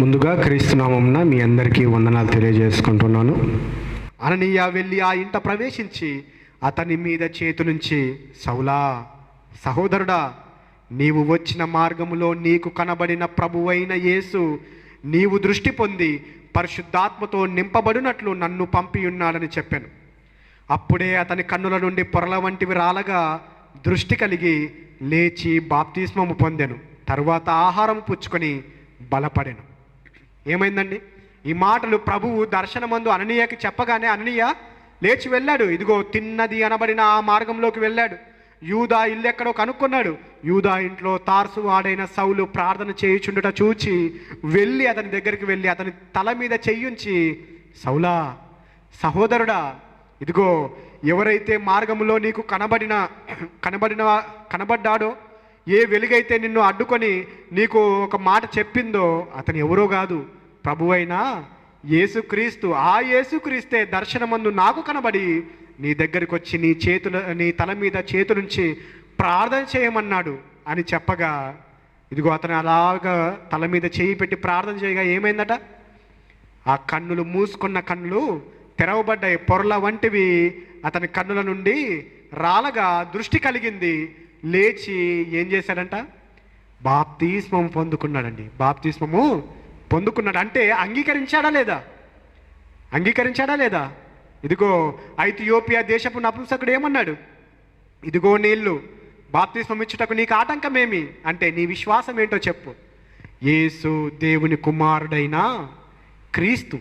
ముందుగా క్రీస్తునామంన మీ అందరికీ వందనాలు తెలియజేసుకుంటున్నాను. అననీయ వెళ్ళి ఆ ఇంట ప్రవేశించి అతని మీద చేతు నుంచి సౌలా సహోదరుడా నీవు వచ్చిన మార్గములో నీకు కనబడిన ప్రభువైన యేసు నీవు దృష్టి పొంది పరిశుద్ధాత్మతో నింపబడినట్లు నన్ను పంపియున్నాడని చెప్పాను. అప్పుడే అతని కన్నుల నుండి పొరల వంటివి రాలగా దృష్టి కలిగి లేచి బాప్తిస్మము పొందాను. తరువాత ఆహారం పుచ్చుకొని బలపడెను. ఏమైందండి? ఈ మాటలు ప్రభువు దర్శనమందు అననీయకి చెప్పగానే అననీయ లేచి వెళ్ళాడు. ఇదిగో తిన్నది అనబడిన ఆ మార్గంలోకి వెళ్ళాడు. యూదా ఇల్లు ఎక్కడో కనుక్కున్నాడు. యూదా ఇంట్లో తార్సు వాడైన సౌలు ప్రార్థన చేయుచుండుట చూచి వెళ్ళి అతని దగ్గరికి వెళ్ళి అతని తల మీద చెయ్యుంచి సౌలా సహోదరుడా ఇదిగో ఎవరైతే మార్గంలో నీకు కనబడిన కనబడిన కనబడ్డాడో ఏ వెలుగైతే నిన్ను అడ్డుకొని నీకు ఒక మాట చెప్పిందో అతను ఎవరో కాదు. ప్రభువైనా యేసుక్రీస్తు ఆ యేసుక్రీస్తే దర్శనమందు నాకు కనబడి నీ దగ్గరికి వచ్చి నీ చేతుల నీ తల మీద చేతులుంచి ప్రార్థన చేయమన్నాడు అని చెప్పగా ఇదిగో అతను అలాగా తల మీద చేయి పెట్టి ప్రార్థన చేయగా ఏమైందట? ఆ కన్నులు మూసుకున్న కన్నులు తెరవబడ్డాయి. పొరల వంటివి అతని కన్నుల నుండి రాలగా దృష్టి కలిగింది. లేచి ఏం చేశాడంట? బాప్తిస్మం పొందుకున్నాడండి. బాప్తిస్మము పొందుకున్నాడు. అంటే అంగీకరించాడా లేదా? అంగీకరించాడా లేదా? ఇదిగో ఐథియోపియా దేశపు నపుంసకుడు ఏమన్నాడు? ఇదిగో నీళ్ళు బాప్తిస్మం ఇచ్చుటకు నీకు ఆటంకమేమి? అంటే నీ విశ్వాసం ఏంటో చెప్పు. యేసు దేవుని కుమారుడైన క్రీస్తు.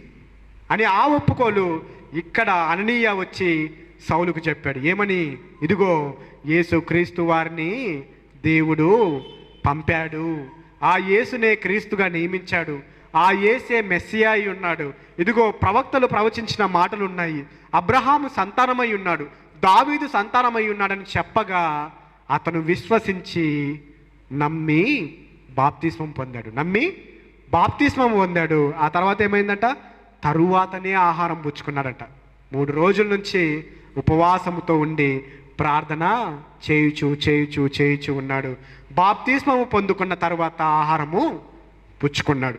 అని ఆ ఒప్పుకోలు ఇక్కడ అననీయ వచ్చి సౌలుకు చెప్పాడు ఏమని? ఇదిగో యేసు క్రీస్తు వారిని దేవుడు పంపాడు. ఆ యేసునే క్రీస్తుగా నియమించాడు. ఆ యేసే మెస్సియా అయి ఉన్నాడు. ఇదిగో ప్రవక్తలు ప్రవచించిన మాటలు ఉన్నాయి అబ్రహాము సంతానమై ఉన్నాడు. దావీదు సంతానమై ఉన్నాడని చెప్పగా అతను విశ్వసించి నమ్మి బాప్తిస్మం పొందాడు. నమ్మి బాప్తిస్మం పొందాడు. ఆ తర్వాత ఏమైందంట? తరువాతనే ఆహారం పుచ్చుకున్నాడట. మూడు రోజుల నుంచి ఉపవాసముతో ఉండి ప్రార్థన చేయుచు చేయుచు చేయుచు ఉన్నాడు. బాప్తిస్మము పొందుకున్న తర్వాత ఆహారము పుచ్చుకున్నాడు.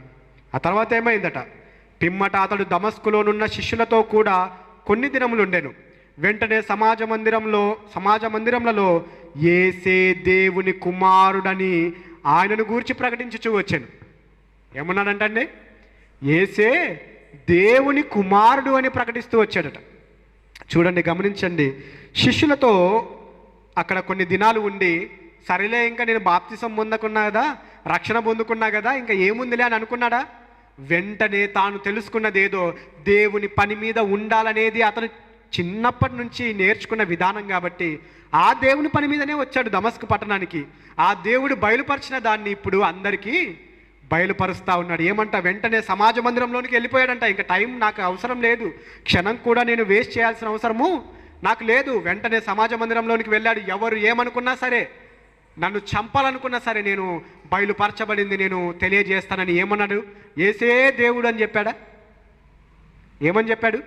ఆ తర్వాత ఏమైందట? పిమ్మట అతడు దమస్కులోనున్న శిష్యులతో కూడా కొన్ని దినములు ఉండెను. వెంటనే సమాజ మందిరంలో సమాజ మందిరములలో ఏసే దేవుని కుమారుడని ఆయనను గూర్చి ప్రకటించుచూ వచ్చాను. ఏమన్నాడంటండి? ఏసే దేవుని కుమారుడు అని ప్రకటిస్తూ వచ్చాడట. చూడండి గమనించండి. శిష్యులతో అక్కడ కొన్ని దినాలు ఉండి సరేలే ఇంకా నేను బాప్తిసం పొందకున్నా కదా రక్షణ పొందుకున్నా కదా ఇంకా ఏముందిలే అని అనుకున్నాడా? వెంటనే తాను తెలుసుకున్నదేదో దేవుని పని మీద ఉండాలనేది అతను చిన్నప్పటి నుంచి నేర్చుకున్న విధానం కాబట్టి ఆ దేవుని పని మీదనే వచ్చాడు దమస్కు పట్టణానికి. ఆ దేవుడు బయలుపరిచిన దాన్ని ఇప్పుడు అందరికీ బయలుపరుస్తూ ఉన్నాడు. ఏమంట? వెంటనే సమాజ మందిరంలోనికి వెళ్ళిపోయాడంట. ఇంకా టైం నాకు అవసరం లేదు. క్షణం కూడా నేను వేస్ట్ చేయాల్సిన అవసరము నాకు లేదు. వెంటనే సమాజ మందిరంలోనికి వెళ్ళాడు. ఎవరు ఏమనుకున్నా సరే నన్ను చంపాలనుకున్నా సరే నేను బయలుపరచబడింది నేను తెలియజేస్తానని ఏమన్నాడు? ఏసే దేవుడు అని చెప్పాడా? ఏమని చెప్పాడు?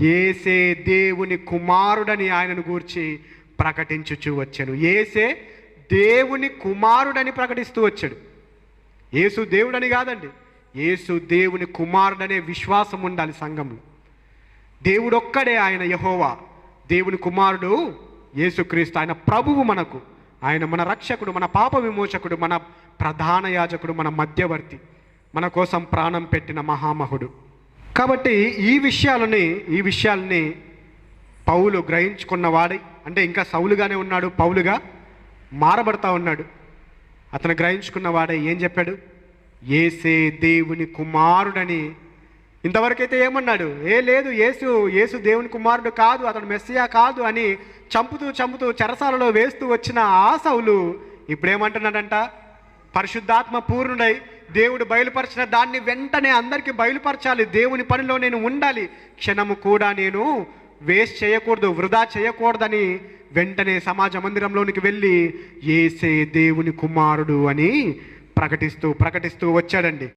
ఏసే దేవుని కుమారుడని ఆయనను గూర్చి ప్రకటించుచూ వచ్చాను. ఏసే దేవుని కుమారుడని ప్రకటిస్తూ వచ్చాడు. యేసు దేవుడని కాదండి. యేసు దేవుని కుమారుడనే విశ్వాసం ఉండాలి సంఘంలో. దేవుడొక్కడే ఆయన యహోవా. దేవుని కుమారుడు యేసుక్రీస్తు ఆయన ప్రభువు మనకు. ఆయన మన రక్షకుడు మన పాప విమోచకుడు మన ప్రధాన యాజకుడు మన మధ్యవర్తి మన కోసం ప్రాణం పెట్టిన మహామహుడు. కాబట్టి ఈ విషయాలని ఈ విషయాల్ని పౌలు గ్రహించుకున్నవాడై అంటే ఇంకా సౌలుగానే ఉన్నాడు పౌలుగా మారబడతా ఉన్నాడు. అతను గ్రహించుకున్న వాడే ఏం చెప్పాడు? ఏసే దేవుని కుమారుడని. ఇంతవరకైతే ఏమన్నాడు? ఏ లేదు యేసు యేసు దేవుని కుమారుడు కాదు అతడు మెస్సియా కాదు అని చంపుతూ చంపుతూ చెరసాలలో వేస్తూ వచ్చిన ఆశవులు ఇప్పుడేమంటున్నాడంట? పరిశుద్ధాత్మ పూర్ణుడై దేవుడు బయలుపరిచిన దాన్ని వెంటనే అందరికీ బయలుపరచాలి. దేవుని పనిలో నేను ఉండాలి. క్షణము కూడా నేను వేస్ట్ చేయకూడదు వృధా చేయకూడదని వెంటనే సమాజ మందిరంలోనికి వెళ్ళి ఏసే దేవుని కుమారుడు అని ప్రకటిస్తూ ప్రకటిస్తూ వచ్చాడండి.